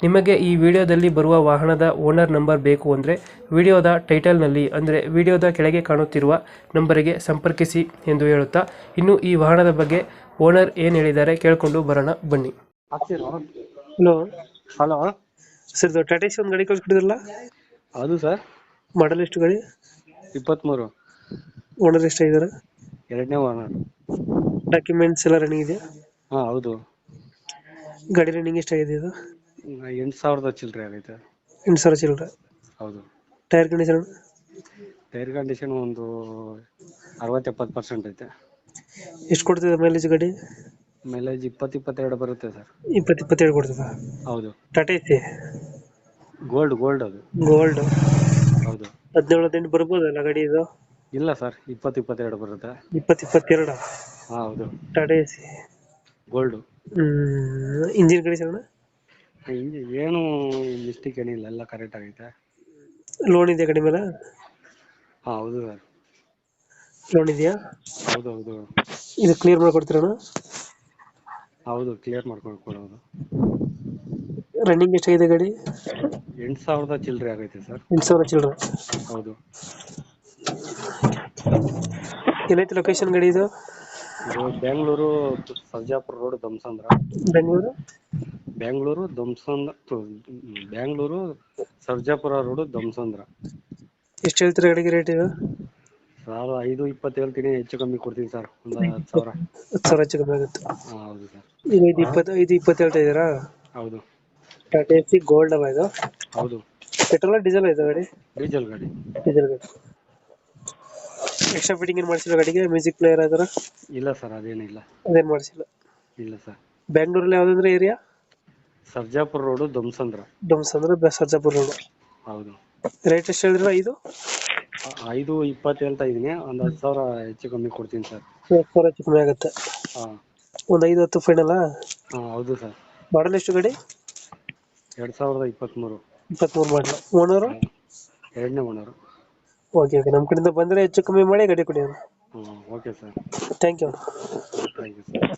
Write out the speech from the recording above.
ನಿಮಗೆ ಈ ವಿಡಿಯೋದಲ್ಲಿ ಬರುವ ವಾಹನದ ಓನರ್ ನಂಬರ್ ಬೇಕು ಅಂದರೆ ವಿಡಿಯೋದ ಟೈಟಲ್ನಲ್ಲಿ ಅಂದರೆ ವಿಡಿಯೋದ ಕೆಳಗೆ ಕಾಣುತ್ತಿರುವ ನಂಬರಿಗೆ ಸಂಪರ್ಕಿಸಿ ಎಂದು ಹೇಳುತ್ತಾ ಇನ್ನು ಈ ವಾಹನದ ಬಗ್ಗೆ ಓನರ್ ಏನು ಹೇಳಿದ್ದಾರೆ ಕೇಳಿಕೊಂಡು ಬರೋಣ ಬನ್ನಿ. ಹಾಕ್ತಿರೋ ಹಲೋ. ಹಲೋ. ಸರ್ ಇದು ಟಾಟಾ ಒಂದು ಗಾಡಿ ಕಳ್ಸಿಬಿಟ್ಟಿದ್ರಲ್ಲ ಹೌದು ಸರ್. ಮಾಡಲ್ ಎಷ್ಟು ಗಾಡಿ? ಇಪ್ಪತ್ತ್ಮೂರು ಓನರ್ ಎಷ್ಟಾಗಿದ್ದಾರೆ ಎರಡನೇ ಓನರ್ ಡಾಕ್ಯುಮೆಂಟ್ಸ್ ಎಲ್ಲ ರನ್ನಿಂಗ್ ಇದೆ ಹಾಂ ಹೌದು. ಗಾಡಿ ರನ್ನಿಂಗ್ ಎಷ್ಟಾಗಿದೆ ಇದು? ಎಂಟು ಸಾವಿರದ ಚಿಲ್ಲರೆ ಆಗೈತೆ. ಎಂಟು ಸಾವಿರ ಚಿಲ್ಲರೆ. ಹೌದು. Tyre condition? ಟೈರ್ ಕಂಡೀಷನ್ ಒಂದು ಅರವತ್ತು ಎಪ್ಪತ್ತು ಪರ್ಸೆಂಟ್ ಐತೆ. ಎಷ್ಟು ಕೊಡ್ತಿದೆ ಮೈಲೇಜ್ ಗಾಡಿ? ಮೈಲೇಜ್ ಇಪ್ಪತ್ತು ಇಪ್ಪತ್ತೆರಡು ಬರುತ್ತೆ ಸರ್. ಇಪ್ಪತ್ತು ಇಪ್ಪತ್ತೆರಡು ಕೊಡ್ತದೆ? ಹೌದು. ಟಾಟಾ ಐತಿ? ಗೋಲ್ಡ್ ಗೋಲ್ಡ್ ಅದು. ಗೋಲ್ಡ್ ಹೌದು. ಹದಿನೇಳು ಹದಿನೆಂಟು ಬರ್ಬೋದಲ್ಲ ಗಾಡಿ ಇದು? ಇಲ್ಲ ಸರ್ ಇಪ್ಪತ್ತು ಇಪ್ಪತ್ತೆರಡು ಬರುತ್ತೆ. ಇಪ್ಪತ್ತು ಇಪ್ಪತ್ತೆರಡು ಹಾಂ ಹೌದು. Tata C gold engine condition? ಏನು ಮಿಸ್ಟೇಕ್ ಏನಿಲ್ಲ ಎಲ್ಲ ಕರೆಕ್ಟ್ ಆಗೈತೆ. ಲೋನ್ ಇದೆಯಾ ಗಾಡಿ ಮೇಲೆ? ಹಾಂ ಹೌದು ಸರ್. ಲೋನ್ ಇದೆಯಾ? ಹೌದು ಹೌದು ಇದು ಕ್ಲಿಯರ್ ಮಾಡ್ಕೊಡ್ತೀರಣ್ಣ? ಹೌದು ಕ್ಲಿಯರ್ ಮಾಡ್ಕೊಂಡು ಕೊಡೋದು ರನ್ನಿಂಗ್ ಎಷ್ಟಾಗಿದೆ ಗಾಡಿ? ಎಂಟು ಸಾವಿರದ ಚಿಲ್ಲರೆ ಆಗೈತೆ ಸರ್. ಎಂಟು ಸಾವಿರ ಚಿಲ್ಲರೆ. ಹೌದು. ಎಲ್ಲೈತೆ ಲೊಕೇಶನ್ ಗಾಡಿ ಇದು? ಇದು ಬೆಂಗಳೂರು ಸರ್ಜಾಪುರ ರೋಡ್ ದಮ್ಸಂದ್ರ ಬೆಂಗಳೂರು? ಬೆಂಗಳೂರು ಧ್ವಂಸಂದ್ರ ಬೆಂಗಳೂರು ಸರ್ಜಾಪುರ ರೋಡ್ ಧ್ವಂಸಂದ್ರ ಎಷ್ಟು ಹೇಳ್ತೀರಾ ಗಾಡಿಗೆ ರೇಟ್ ಇದು? ಸರ್ ಐದು ಇಪ್ಪತ್ತು ಹೇಳ್ತೀನಿ ಹೆಚ್ಚು ಕಮ್ಮಿ ಕೊಡ್ತೀನಿ ಸರ್. ಒಂದು ಹತ್ತು ಸಾವಿರ. ಹತ್ತು ಸಾವಿರ ಹೆಚ್ಚು ಕಮ್ಮಿ ಆಗುತ್ತೆ. ಹಾಂ ಹೌದು ಸರ್. ಈಗ ಐದು ಇಪ್ಪತ್ತು ಐದು ಇಪ್ಪತ್ತು ಹೇಳ್ತಾ ಇದ್ದೀರಾ? ಹೌದು. ಟಾಟಾ ಎಫ್ ಸಿ ಗೋಲ್ಡ್ ಅವ ಇದು? ಹೌದು. ಪೆಟ್ರೋಲ್ ಡೀಸೆಲ್ ಆಯ್ತು ಗಾಡಿ? ಡೀಸೆಲ್ ಗಾಡಿ. ಡೀಸೆಲ್ ಗಾಡಿ. ಎಕ್ಸ್ಟ್ರಾ ಫಿಟ್ಟಿಂಗ್ ಏನು ಮಾಡಿಸಿಲ್ಲ ಗಾಡಿಗೆ? ಮ್ಯೂಸಿಕ್ ಪ್ಲೇಯರ್ ಆದ್ರ ಇಲ್ಲ ಸರ್ ಅದೇನಿಲ್ಲ. ಅದೇನು ಮಾಡಿಸಿಲ್ಲ? ಇಲ್ಲ ಸರ್. ಬೆಂಗಳೂರಲ್ಲಿ ಯಾವುದಂದ್ರೆ ಏರಿಯಾ ಸರ್ಜಾಪುರ ರೋಡು ಧ್ವಂಸಂದ್ರ ಡಮ್ಸ್ ಅಂದ್ರೆ ಬೆ- ಸರ್ಜಾಪುರ ರೋಡ್. ಹೌದು. ರೇಟ್ ಎಷ್ಟು ಹೇಳಿದ್ರ ಐದು? ಆ- ಐದು ಇಪ್ಪತ್ತು ಹೇಳ್ತಾ ಇದೀನಿ ಒಂದು ಹತ್ತು ಸಾವಿರ ಹೆಚ್ಚು ಕಮ್ಮಿ ಕೊಡ್ತೀನಿ ಸರ್. ಸಾವಿರ ಹೆಚ್ಚು ಕಮ್ಮಿ ಆಗುತ್ತೆ. ಹಾಂ. ಒಂದು ಐದು ಹತ್ತು ಫೈನಲ್ಲ ಹಾಂ ಹೌದು ಸರ್. ಮಾಡಲ್ ಎಷ್ಟು ಗಡಿ? ಎರಡು ಸಾವಿರದ ಇಪ್ಪತ್ಮೂರು. ಇಪ್ಪತ್ಮೂರು ಮಾಡಲು ಓನರು ಎರಡನೇ ಓನರು ಓಕೆ ಓಕೆ ನಮ್ಮ ಕಡೆಯಿಂದ ಬಂದರೆ ಹೆಚ್ಚು ಕಮ್ಮಿ ಮಾಡಿ ಗಡಿ ಕೊಡಿ ಹ್ಞೂ okay sir. Thank you thank you sir